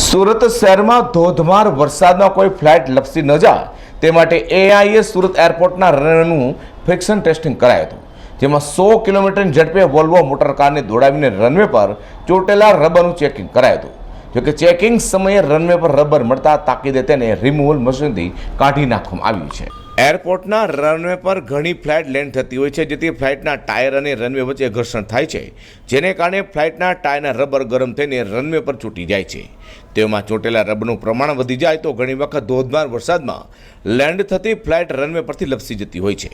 સુરત શહેરમાં ધોધમાર વરસાદમાં કોઈ ફ્લાઇટ લપસી ન જાય. તે માટે એઆઈએ સુરત એરપોર્ટના રનવેનું ફ્રિક્શન ટેસ્ટિંગ કરાયું હતું, જેમાં સો કિલોમીટરની ઝડપે વોલ્વો મોટર કારને દોડાવીને રનવે પર ચોટેલા રબરનું ચેકિંગ કરાયું હતું. જોકે ચેકિંગ સમયે રનવે પર રબર મળતા તાકીદે તેને રિમૂવલ મશીનથી કાઢી નાખવામાં આવ્યું છે. એરપોર્ટના રનવે પર ઘણી ફ્લાઇટ લેન્ડ થતી હોય છે, જેથી ફ્લાઇટના ટાયર અને રનવે વચ્ચે ઘર્ષણ થાય છે, જેને કારણે ફ્લાઇટના ટાયરના રબર ગરમ થઈને રનવે પર છૂટી જાય છે. તેમાં ચોટેલા રબરનું પ્રમાણ વધી જાય તો ઘણી વખત ધોધમાર વરસાદમાં લેન્ડ થતી ફ્લાઇટ રનવે પરથી લપસી જતી હોય છે.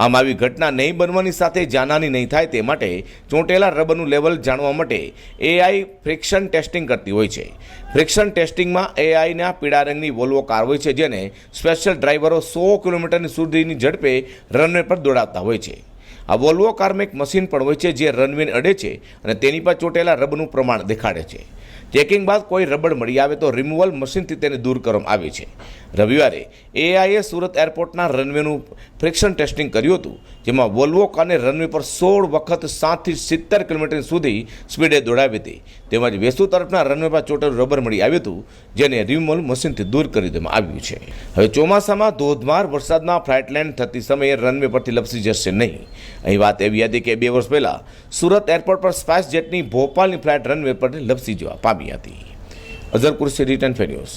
આમ આવી ઘટના નહીં બનવાની સાથે જાનહાની નહીં થાય તે માટે ચોંટેલા રબરનું લેવલ જાણવા માટે એઆઈ ફ્રિક્શન ટેસ્ટિંગ કરતી હોય છે. ફ્રિક્શન ટેસ્ટિંગમાં એઆઈના પીળા રંગની વોલ્વો કાર હોય છે જેને સ્પેશિયલ ડ્રાઈવરો સો કિલોમીટરની સુધીની ઝડપે રનવે પર દોડાવતા હોય છે. આ વોલ્વો કારમાં એક મશીન પણ હોય છે જે રનવેને અડે છે અને તેની પર ચોટેલા રબરનું પ્રમાણ દેખાડે છે. ચેકિંગ બાદ કોઈ રબડ મળી આવે તો રિમૂવલ મશીનથી તેને દૂર કરવામાં આવી છે. રવિવારે એઆઈએ સુરત એરપોર્ટના રનવેનું ફ્રિક્શન ટેસ્ટિંગ કર્યું હતું, જેમાં વોલ્વો કારને રનવે પર સોળ વખત સાતથી સિત્તેર કિલોમીટર સુધી સ્પીડે દોડાવી હતી. તેમજ વેસુ તરફના રનવે પર ચોટેલું રબર મળી આવ્યું હતું, જેને રિમૂવલ મશીનથી દૂર કરી દેવામાં આવ્યું છે. હવે ચોમાસામાં ધોધમાર વરસાદમાં ફ્લાઇટ લેન્ડ થતી સમયે રનવે પરથી લપસી જશે નહીં. અહીં વાત એવી હતી કે બે વર્ષ પહેલાં સુરત એરપોર્ટ પર સ્પાઇસ જેટની ભોપાલની ફ્લાઇટ રનવે પર લપસી જવા પામી હતી. અઝર કુરશી રિટર્ન ફેન્યુઝ